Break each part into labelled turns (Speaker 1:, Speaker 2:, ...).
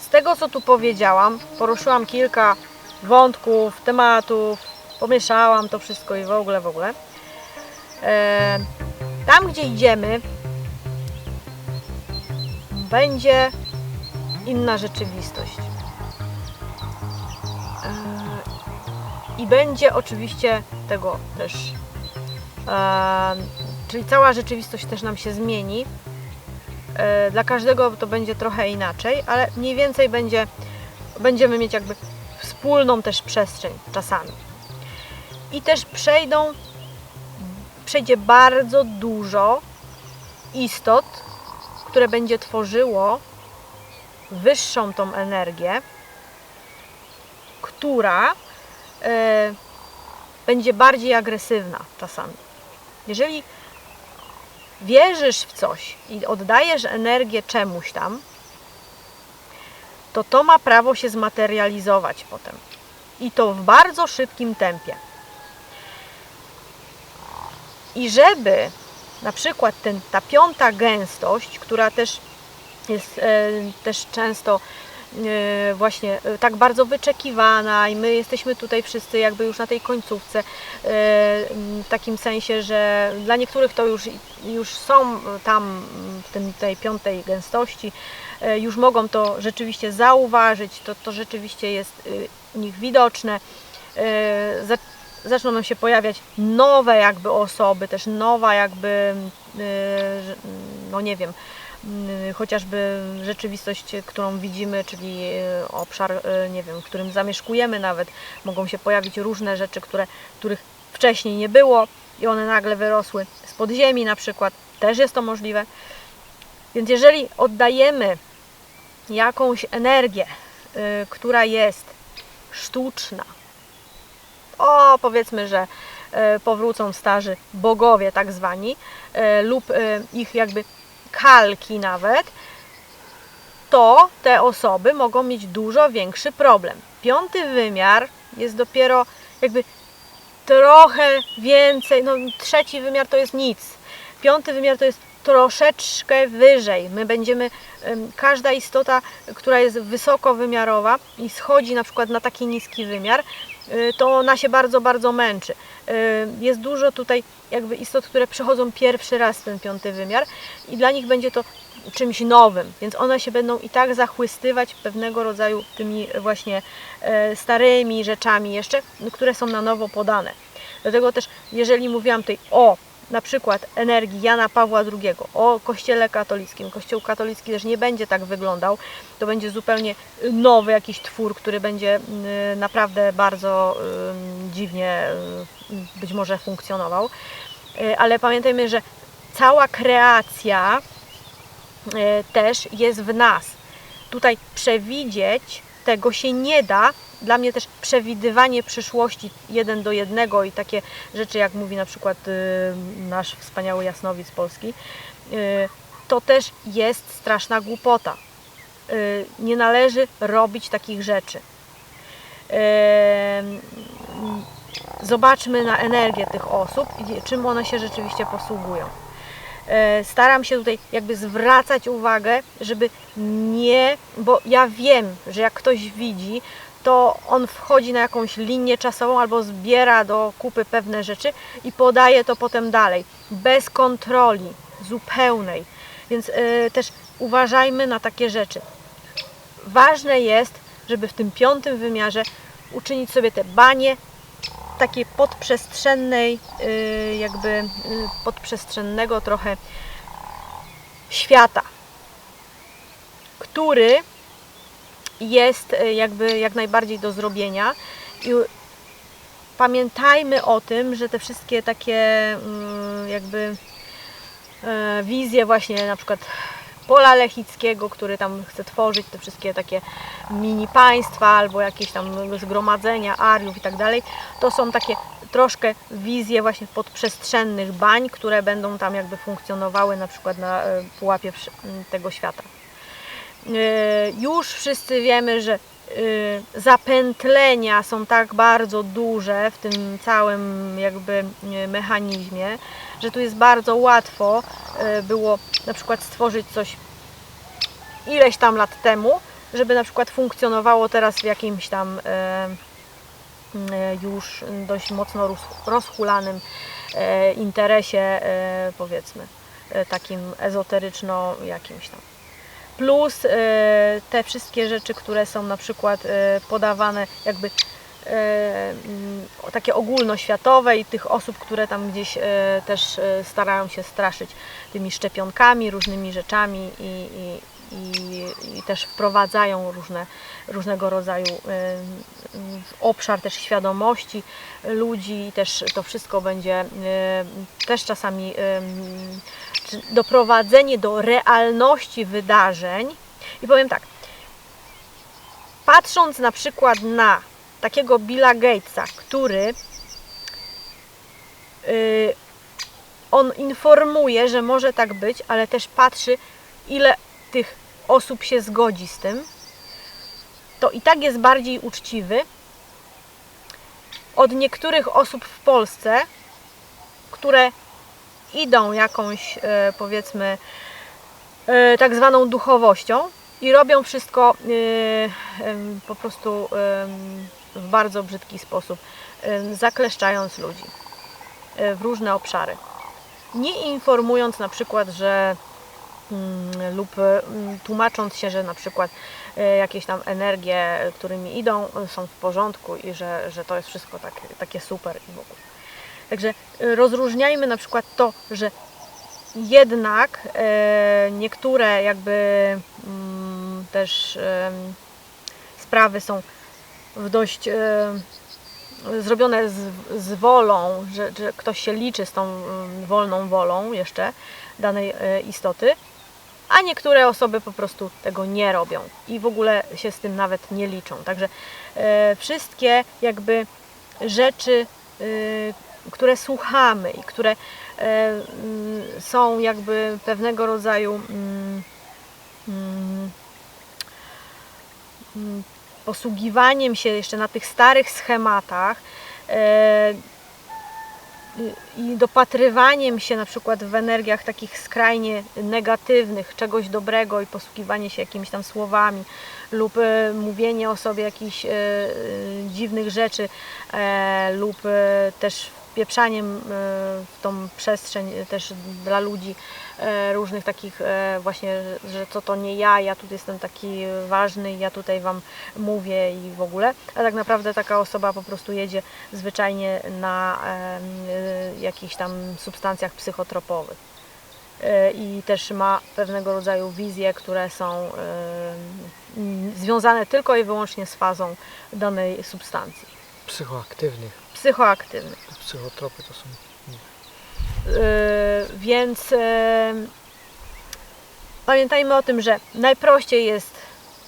Speaker 1: Z tego, co tu powiedziałam, poruszyłam kilka wątków, tematów, pomieszałam to wszystko i w ogóle, w ogóle. E, tam, gdzie idziemy, będzie inna rzeczywistość. E, I będzie oczywiście tego też. E, czyli cała rzeczywistość też nam się zmieni. E, Dla każdego to będzie trochę inaczej, ale mniej więcej będzie, będziemy mieć jakby wspólną też przestrzeń czasami. I też przejdą, przejdzie bardzo dużo istot, które będzie tworzyło wyższą tą energię, która e, będzie bardziej agresywna czasami. Jeżeli wierzysz w coś i oddajesz energię czemuś tam, to to ma prawo się zmaterializować potem. I to w bardzo szybkim tempie. I żeby na przykład ten, ta piąta gęstość, która też jest e, też często właśnie e, tak bardzo wyczekiwana i my jesteśmy tutaj wszyscy jakby już na tej końcówce e, w takim sensie, że dla niektórych to już, już są tam w tym, tej piątej gęstości, e, już mogą to rzeczywiście zauważyć, to, to rzeczywiście jest u nich widoczne. E, za- Zaczną nam się pojawiać nowe jakby osoby, też nowa jakby, no nie wiem, chociażby rzeczywistość, którą widzimy, czyli y, obszar, y, nie wiem, w którym zamieszkujemy nawet, mogą się pojawić różne rzeczy, które, których wcześniej nie było i one nagle wyrosły z podziemi na przykład, też jest to możliwe. Więc jeżeli oddajemy jakąś energię, y, która jest sztuczna, o powiedzmy, że powrócą starzy bogowie tak zwani lub ich jakby kalki nawet, to te osoby mogą mieć dużo większy problem. Piąty wymiar jest dopiero jakby trochę więcej, no trzeci wymiar to jest nic. Piąty wymiar to jest troszeczkę wyżej. My będziemy, em, każda istota, która jest wysokowymiarowa i schodzi na przykład na taki niski wymiar, to ona się bardzo, bardzo męczy. Y, Jest dużo tutaj jakby istot, które przechodzą pierwszy raz ten piąty wymiar i dla nich będzie to czymś nowym, więc one się będą i tak zachłystywać pewnego rodzaju tymi właśnie e, starymi rzeczami jeszcze, które są na nowo podane. Dlatego też, jeżeli mówiłam tutaj o na przykład energii Jana Pawła II, o Kościele katolickim, Kościół katolicki też nie będzie tak wyglądał, to będzie zupełnie nowy jakiś twór, który będzie y, naprawdę bardzo y, dziwnie y, być może funkcjonował. Ale pamiętajmy, że cała kreacja też jest w nas. Tutaj przewidzieć tego się nie da. Dla mnie też przewidywanie przyszłości jeden do jednego i takie rzeczy, jak mówi na przykład y, nasz wspaniały jasnowic polski, y, to też jest straszna głupota. Y, Nie należy robić takich rzeczy. Zobaczmy na energię tych osób i czym one się rzeczywiście posługują staram się tutaj jakby zwracać uwagę, żeby nie, bo ja wiem, że jak ktoś widzi, to on wchodzi na jakąś linię czasową albo zbiera do kupy pewne rzeczy i podaje to potem dalej, bez kontroli zupełnej. Więc e, też uważajmy na takie rzeczy. Ważne jest, żeby w tym piątym wymiarze uczynić sobie te banie takiej podprzestrzennej, y, jakby y, podprzestrzennego trochę świata, który jest y, jakby jak najbardziej do zrobienia. I pamiętajmy o tym, że te wszystkie takie mm, jakby wizje właśnie na przykład Pola Lechickiego, który tam chce tworzyć te wszystkie takie mini państwa albo jakieś tam zgromadzenia Ariów i tak dalej, to są takie troszkę wizje właśnie podprzestrzennych bań, które będą tam jakby funkcjonowały na przykład na e, pułapie tego świata. E, Już wszyscy wiemy, że y, zapętlenia są tak bardzo duże w tym całym jakby mechanizmie, że tu jest bardzo łatwo y, było na przykład stworzyć coś ileś tam lat temu, żeby na przykład funkcjonowało teraz w jakimś tam e, e, już dość mocno roz- rozhulanym e, interesie, e, powiedzmy, e, takim ezoteryczno jakimś tam. Plus e, te wszystkie rzeczy, które są na przykład e, podawane jakby e, takie ogólnoświatowe i tych osób, które tam gdzieś e, też e, starają się straszyć tymi szczepionkami, różnymi rzeczami i, i, i, i też wprowadzają różne, różnego rodzaju e, obszar też świadomości ludzi i też to wszystko będzie e, też czasami e, czy doprowadzenie do realności wydarzeń. I powiem tak, patrząc na przykład na takiego Billa Gatesa, który y, on informuje, że może tak być, ale też patrzy, ile tych osób się zgodzi z tym, to i tak jest bardziej uczciwy od niektórych osób w Polsce, które idą jakąś, e, powiedzmy, e, tak zwaną duchowością i robią wszystko po prostu w bardzo brzydki sposób, zakleszczając ludzi e, w różne obszary. Nie informując na przykład, że mm, lub mm, tłumacząc się, że na przykład e, jakieś tam energie, którymi idą, są w porządku i że, że to jest wszystko tak, takie super i w ogóle. Także e, rozróżniajmy na przykład to, że jednak niektóre jakby mm, też sprawy są w dość e, zrobione z, z wolą, że, że ktoś się liczy z tą wolną wolą jeszcze danej e, istoty, a niektóre osoby po prostu tego nie robią i w ogóle się z tym nawet nie liczą. Także e, wszystkie jakby rzeczy, które słuchamy i które są jakby pewnego rodzaju mm, mm, posługiwaniem się jeszcze na tych starych schematach e, i dopatrywaniem się na przykład w energiach takich skrajnie negatywnych, czegoś dobrego i posługiwanie się jakimiś tam słowami lub e, mówienie o sobie jakichś e, dziwnych rzeczy lub też wpieprzaniem e, w tą przestrzeń e, też dla ludzi e, różnych takich właśnie, że to to nie ja, ja tu jestem taki ważny, ja tutaj Wam mówię i w ogóle, a tak naprawdę taka osoba po prostu jedzie zwyczajnie na jakichś tam substancjach psychotropowych. I też ma pewnego rodzaju wizje, które są związane tylko i wyłącznie z fazą danej substancji.
Speaker 2: Psychoaktywnych.
Speaker 1: Psychoaktywnych.
Speaker 2: Psychotropy to są.
Speaker 1: Yy, więc yy, pamiętajmy o tym, że najprościej jest,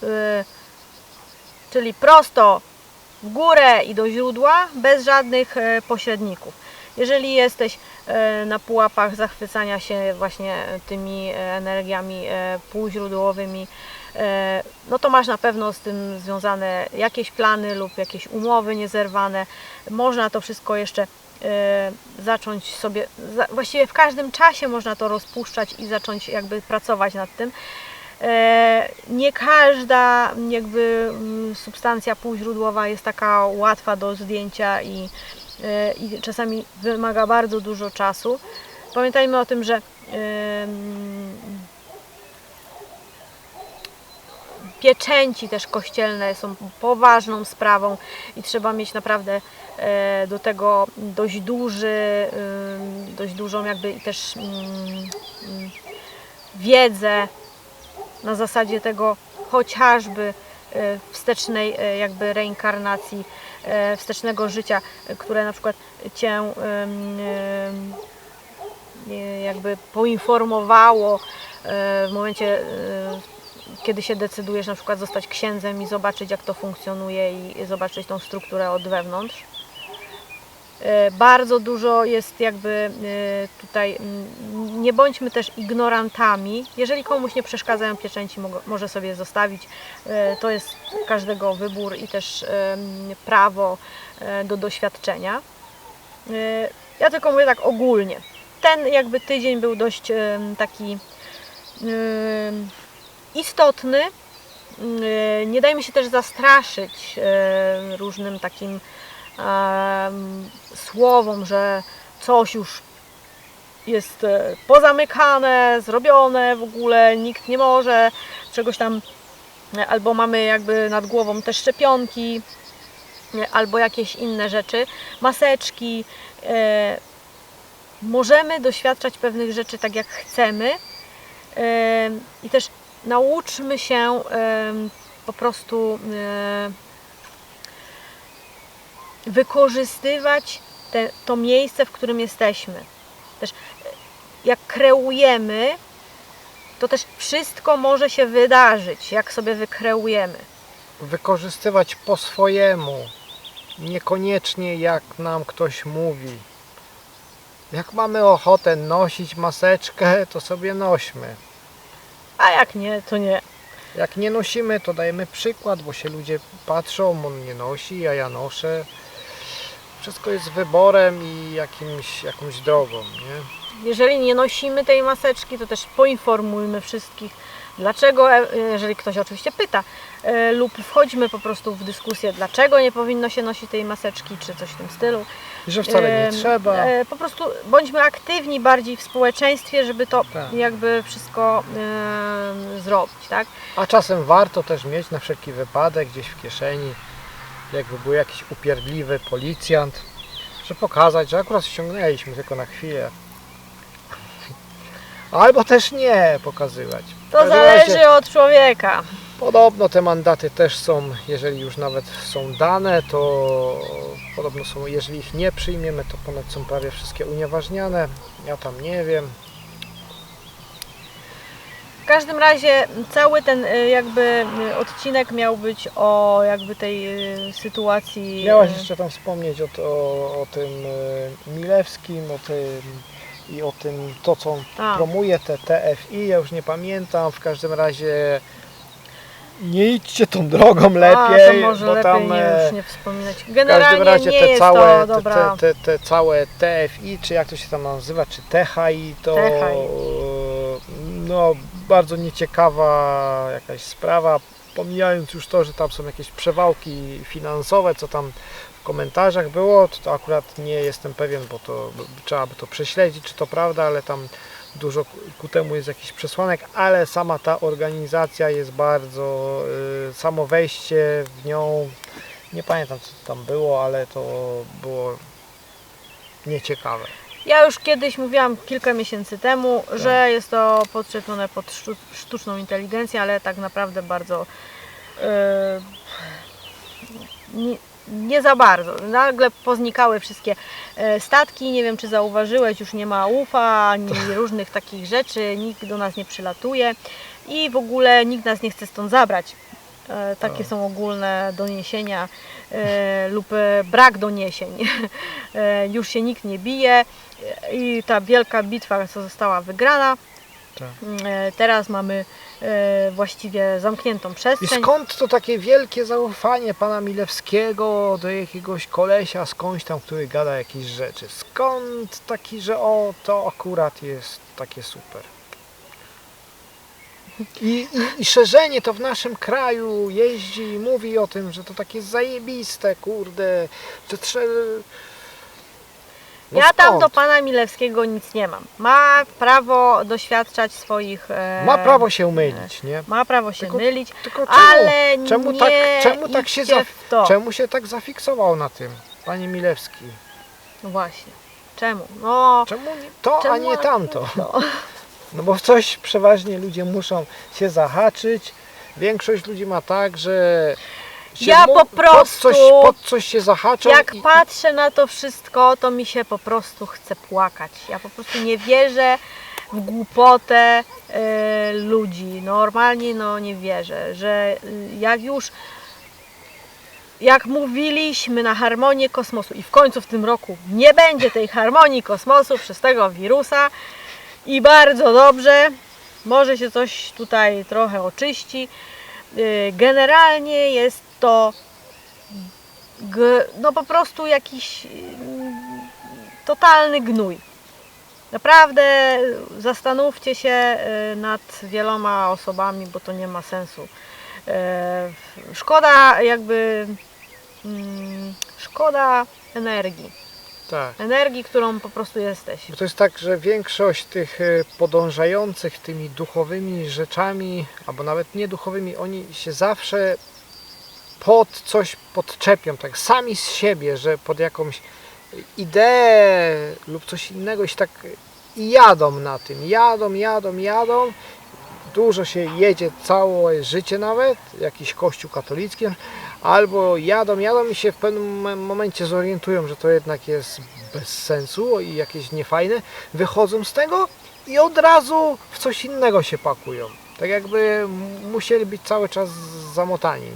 Speaker 1: yy, czyli prosto w górę i do źródła, bez żadnych yy, pośredników. Jeżeli jesteś yy, na pułapach zachwycania się właśnie tymi yy, energiami półźródłowymi, no to masz na pewno z tym związane jakieś plany lub jakieś umowy niezerwane. Można to wszystko jeszcze e, zacząć sobie, właściwie w każdym czasie można to rozpuszczać i zacząć jakby pracować nad tym. E, Nie każda jakby mm, substancja półźródłowa jest taka łatwa do zdjęcia i, e, i czasami wymaga bardzo dużo czasu. Pamiętajmy o tym, że pieczęci też kościelne są poważną sprawą i trzeba mieć naprawdę e, do tego dość duży, dość dużą jakby też wiedzę na zasadzie tego chociażby e, wstecznej e, jakby reinkarnacji, wstecznego życia, które na przykład Cię jakby poinformowało w momencie, kiedy się decydujesz na przykład zostać księdzem i zobaczyć jak to funkcjonuje i zobaczyć tą strukturę od wewnątrz. E, Bardzo dużo jest jakby e, tutaj, nie bądźmy też ignorantami. Jeżeli komuś nie przeszkadzają pieczęci, może sobie zostawić. E, To jest każdego wybór i też prawo do doświadczenia. Ja tylko mówię tak ogólnie. Ten jakby tydzień był dość taki istotny. E, Nie dajmy się też zastraszyć e, różnym takim słowom, że coś już jest e, pozamykane, zrobione w ogóle, nikt nie może czegoś tam, e, albo mamy jakby nad głową te szczepionki, e, albo jakieś inne rzeczy, maseczki. Możemy doświadczać pewnych rzeczy tak jak chcemy i też nauczmy się po prostu wykorzystywać te, to miejsce, w którym jesteśmy. Też jak kreujemy, to też wszystko może się wydarzyć, jak sobie wykreujemy.
Speaker 2: Wykorzystywać po swojemu. Niekoniecznie jak nam ktoś mówi. Jak mamy ochotę nosić maseczkę, to sobie nośmy.
Speaker 1: A jak nie, to nie.
Speaker 2: Jak nie nosimy, to dajemy przykład, bo się ludzie patrzą, on nie nosi, a ja noszę. Wszystko jest wyborem i jakimś, jakąś drogą, nie?
Speaker 1: Jeżeli nie nosimy tej maseczki, to też poinformujmy wszystkich, dlaczego, e, jeżeli ktoś oczywiście pyta, e, lub wchodźmy po prostu w dyskusję, dlaczego nie powinno się nosić tej maseczki, czy coś w tym stylu.
Speaker 2: I że wcale nie trzeba.
Speaker 1: e, Po prostu bądźmy aktywni bardziej w społeczeństwie, żeby to
Speaker 2: Tak.
Speaker 1: jakby wszystko em, zrobić, tak?
Speaker 2: A czasem warto też mieć na wszelki wypadek gdzieś w kieszeni, jakby był jakiś upierdliwy policjant, żeby pokazać, że akurat ściągnęliśmy tylko na chwilę. Albo też nie pokazywać.
Speaker 1: To zależy od człowieka.
Speaker 2: Podobno te mandaty też są, jeżeli już nawet są dane, to podobno są, jeżeli ich nie przyjmiemy, to ponoć są prawie wszystkie unieważniane. Ja tam nie wiem.
Speaker 1: W każdym razie cały ten y, jakby y, odcinek miał być o jakby tej y, sytuacji.
Speaker 2: Miałaś jeszcze tam wspomnieć o, o, o tym Milewskim, o tym i o tym, to co on
Speaker 1: A.
Speaker 2: promuje, te TFI, ja już nie pamiętam, w każdym razie nie idźcie tą drogą lepiej,
Speaker 1: A, to może
Speaker 2: bo
Speaker 1: lepiej
Speaker 2: tam
Speaker 1: nie,
Speaker 2: e,
Speaker 1: już nie wspominać.
Speaker 2: w każdym
Speaker 1: Generalnie
Speaker 2: razie
Speaker 1: nie
Speaker 2: te
Speaker 1: jest
Speaker 2: całe,
Speaker 1: to dobra.
Speaker 2: te, te, te całe TFI, czy jak to się tam nazywa, czy THI, to
Speaker 1: THI.
Speaker 2: no bardzo nieciekawa jakaś sprawa, pomijając już to, że tam są jakieś przewałki finansowe, co tam w komentarzach było, to, to akurat nie jestem pewien, bo to trzeba by to prześledzić, czy to prawda, ale tam dużo ku- temu jest jakiś przesłanek, ale sama ta organizacja jest bardzo, y, samo wejście w nią, nie pamiętam co tam było, ale to było nieciekawe.
Speaker 1: Ja już kiedyś mówiłam kilka miesięcy temu,
Speaker 2: Tak.
Speaker 1: że jest to podczepione pod sztu- sztuczną inteligencję, ale tak naprawdę bardzo e, nie, za bardzo. Nagle poznikały wszystkie e, statki, nie wiem czy zauważyłeś, już nie ma UFA ani różnych takich rzeczy, nikt do nas nie przylatuje i w ogóle nikt nas nie chce stąd zabrać. E, Takie
Speaker 2: Tak.
Speaker 1: są ogólne doniesienia e, lub brak doniesień. Już się nikt nie bije i ta wielka bitwa, co została wygrana,
Speaker 2: Tak.
Speaker 1: teraz mamy właściwie zamkniętą
Speaker 2: I
Speaker 1: przestrzeń.
Speaker 2: skąd to takie wielkie zaufanie pana Milewskiego do jakiegoś kolesia skądś tam, który gada jakieś rzeczy? Skąd taki, że o, to akurat jest takie super? I, i, I szerzenie to w naszym kraju jeździ i mówi o tym, że to takie zajebiste, kurde, że trzeba... No
Speaker 1: ja tam
Speaker 2: skąd?
Speaker 1: do pana Milewskiego nic nie mam. Ma prawo doświadczać swoich. e,
Speaker 2: Ma prawo się mylić, nie?
Speaker 1: Ma prawo się
Speaker 2: Tylko-
Speaker 1: mylić,
Speaker 2: Tylko czemu?
Speaker 1: ale
Speaker 2: czemu
Speaker 1: nie
Speaker 2: tak- czemu tak się
Speaker 1: idźcie
Speaker 2: zaf-
Speaker 1: w to.
Speaker 2: Czemu się tak zafiksował na tym, panie Milewski?
Speaker 1: No właśnie. Czemu? No,
Speaker 2: Czemu nie to, a
Speaker 1: czemu
Speaker 2: nie tamto?
Speaker 1: No.
Speaker 2: No bo w coś przeważnie ludzie muszą się zahaczyć. Większość ludzi ma tak, że się
Speaker 1: Ja po
Speaker 2: pod
Speaker 1: prostu,
Speaker 2: coś, pod coś się zahaczą
Speaker 1: Jak
Speaker 2: i,
Speaker 1: patrzę na to wszystko, to mi się po prostu chce płakać. Ja po prostu nie wierzę w głupotę e, ludzi. Normalnie no nie wierzę, że y, jak już jak mówiliśmy na harmonię kosmosu i w końcu w tym roku nie będzie tej harmonii kosmosu przez tego wirusa i bardzo dobrze, może się coś tutaj trochę oczyści. Y, Generalnie jest to no po prostu jakiś mm, totalny gnój. Naprawdę zastanówcie się y, nad wieloma osobami, bo to nie ma sensu. E, Szkoda jakby mm, szkoda energii.
Speaker 2: Tak.
Speaker 1: Energii, którą po prostu jesteś.
Speaker 2: Bo to jest tak, że większość tych e, podążających tymi duchowymi rzeczami, albo nawet nieduchowymi, oni się zawsze pod coś podczepią, tak sami z siebie, że pod jakąś ideę lub coś innego się tak jadą na tym, jadą, jadą, jadą. Dużo się jedzie całe życie nawet, jakiś kościół katolicki, albo jadą, jadą i się w pewnym mom- momencie zorientują, że to jednak jest bez sensu i jakieś niefajne, wychodzą z tego i od razu w coś innego się pakują. Tak jakby musieli być cały czas zamotani.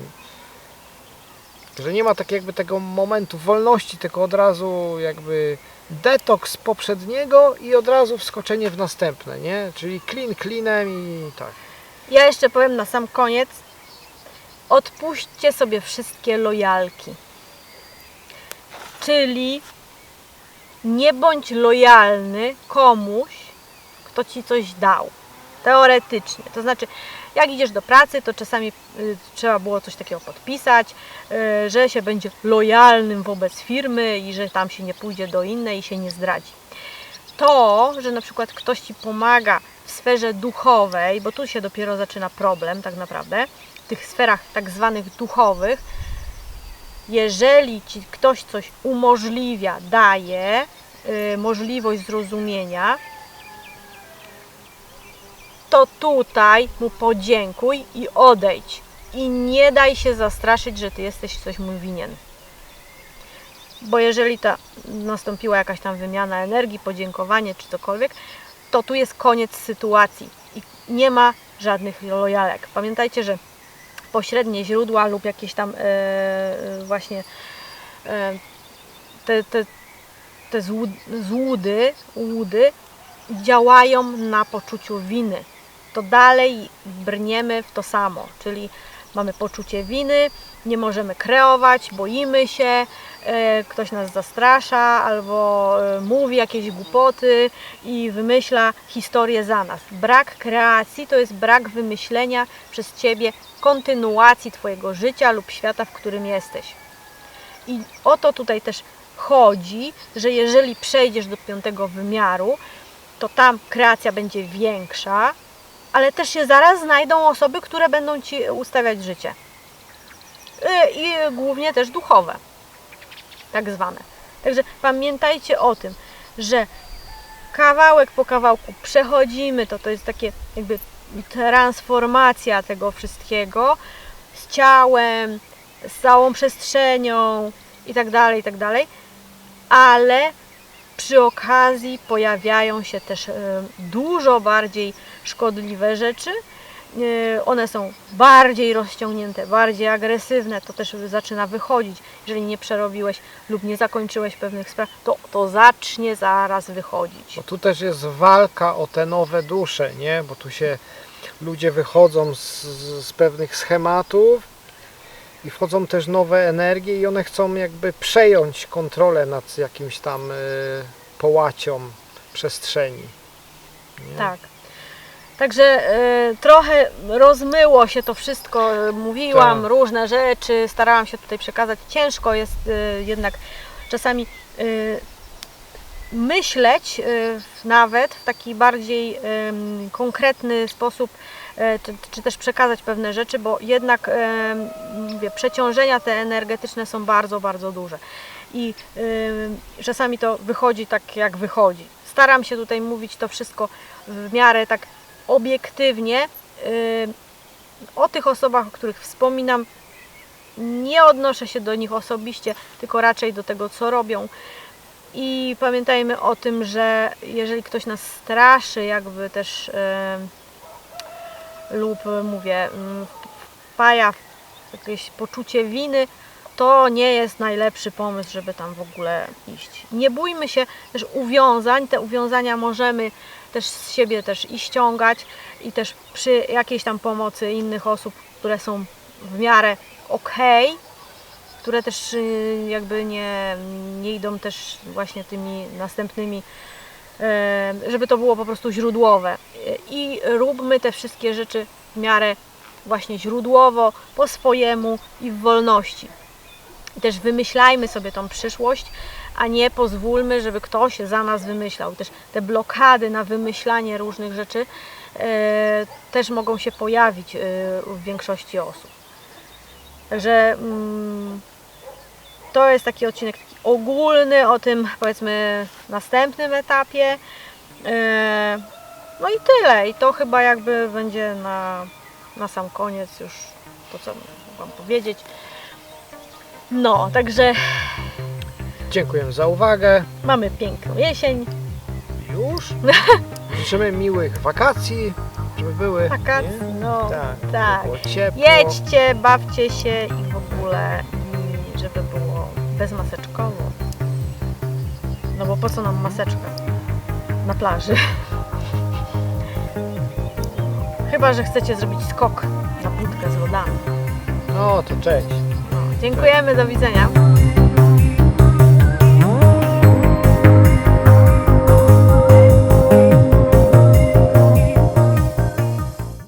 Speaker 2: Że nie ma tak jakby tego momentu wolności, tylko od razu jakby detoks poprzedniego i od razu wskoczenie w następne, nie? Czyli clean cleanem i tak.
Speaker 1: Ja jeszcze powiem na sam koniec. Odpuśćcie sobie wszystkie lojalki. Czyli nie bądź lojalny komuś, kto ci coś dał. Teoretycznie. To znaczy, jak idziesz do pracy, to czasami y, trzeba było coś takiego podpisać, y, że się będzie lojalnym wobec firmy i że tam się nie pójdzie do innej i się nie zdradzi. To, że na przykład ktoś ci pomaga w sferze duchowej, bo tu się dopiero zaczyna problem tak naprawdę, w tych sferach tak zwanych duchowych, jeżeli ci ktoś coś umożliwia, daje y, możliwość zrozumienia, to tutaj mu podziękuj i odejdź. I nie daj się zastraszyć, że ty jesteś coś mu winien. Bo jeżeli ta nastąpiła jakaś tam wymiana energii, podziękowanie czy cokolwiek, to tu jest koniec sytuacji i nie ma żadnych lojalek. Pamiętajcie, że pośrednie źródła lub jakieś tam e, e, właśnie e, te, te, te złud- złudy, łudy działają na poczuciu winy. To dalej brniemy w to samo, czyli mamy poczucie winy, nie możemy kreować, boimy się, e, ktoś nas zastrasza albo e, mówi jakieś głupoty i wymyśla historię za nas. Brak kreacji to jest brak wymyślenia przez Ciebie kontynuacji Twojego życia lub świata, w którym jesteś. I o to tutaj też chodzi, że jeżeli przejdziesz do piątego wymiaru, to tam kreacja będzie większa, ale też się zaraz znajdą osoby, które będą Ci ustawiać życie. Y, I głównie też duchowe, tak zwane. Także pamiętajcie o tym, że kawałek po kawałku przechodzimy to, to jest takie jakby transformacja tego wszystkiego z ciałem, z całą przestrzenią i tak dalej, i tak dalej, ale przy okazji pojawiają się też e, dużo bardziej szkodliwe rzeczy. E, One są bardziej rozciągnięte, bardziej agresywne, to też zaczyna wychodzić. Jeżeli nie przerobiłeś lub nie zakończyłeś pewnych spraw, to, to zacznie zaraz wychodzić.
Speaker 2: Bo tu też jest walka o te nowe dusze, nie? Bo tu się ludzie wychodzą z, z pewnych schematów i wchodzą też nowe energie i one chcą jakby przejąć kontrolę nad jakimś tam y, połacią przestrzeni. Nie?
Speaker 1: Tak. Także e, trochę rozmyło się to wszystko, e, mówiłam
Speaker 2: Tak.
Speaker 1: różne rzeczy, starałam się tutaj przekazać. Ciężko jest e, jednak czasami e, myśleć w- nawet w taki bardziej em, konkretny sposób, e, czy, czy też przekazać pewne rzeczy, bo jednak em, mówię, przeciążenia te energetyczne są bardzo, bardzo duże. I em, czasami to wychodzi tak, jak wychodzi. Staram się tutaj mówić to wszystko w miarę tak obiektywnie. Ym, O tych osobach, o których wspominam, nie odnoszę się do nich osobiście, tylko raczej do tego, co robią. I pamiętajmy o tym, że jeżeli ktoś nas straszy, jakby też ym, lub mówię, ym, wpaja w jakieś poczucie winy, to nie jest najlepszy pomysł, żeby tam w ogóle iść. Nie bójmy się też uwiązań, te uwiązania możemy też z siebie też i ściągać i też przy jakiejś tam pomocy innych osób, które są w miarę okej, które też y, jakby nie, nie idą też właśnie tymi następnymi, e, żeby to było po prostu źródłowe. I róbmy te wszystkie rzeczy w miarę właśnie źródłowo, po swojemu i w wolności. I też wymyślajmy sobie tą przyszłość, a nie pozwólmy, żeby ktoś za nas wymyślał. Też te blokady na wymyślanie różnych rzeczy e, też mogą się pojawić e, w większości osób. Także mm, to jest taki odcinek taki ogólny o tym powiedzmy następnym etapie. E, no i tyle. I to chyba jakby będzie na, na sam koniec już to, co mogłam powiedzieć. No, także
Speaker 2: Dziękujemy za uwagę.
Speaker 1: mamy piękną jesień,
Speaker 2: Już. Życzymy miłych wakacji, żeby były.
Speaker 1: wakacji,
Speaker 2: nie?
Speaker 1: no
Speaker 2: Tak,
Speaker 1: tak.
Speaker 2: ciepło.
Speaker 1: Jedźcie, bawcie się i w ogóle, i żeby było bezmaseczkowo. No bo po co nam maseczka na plaży? Chyba, że chcecie zrobić skok na budkę z lodami.
Speaker 2: No to cześć.
Speaker 1: No, dziękujemy, do widzenia.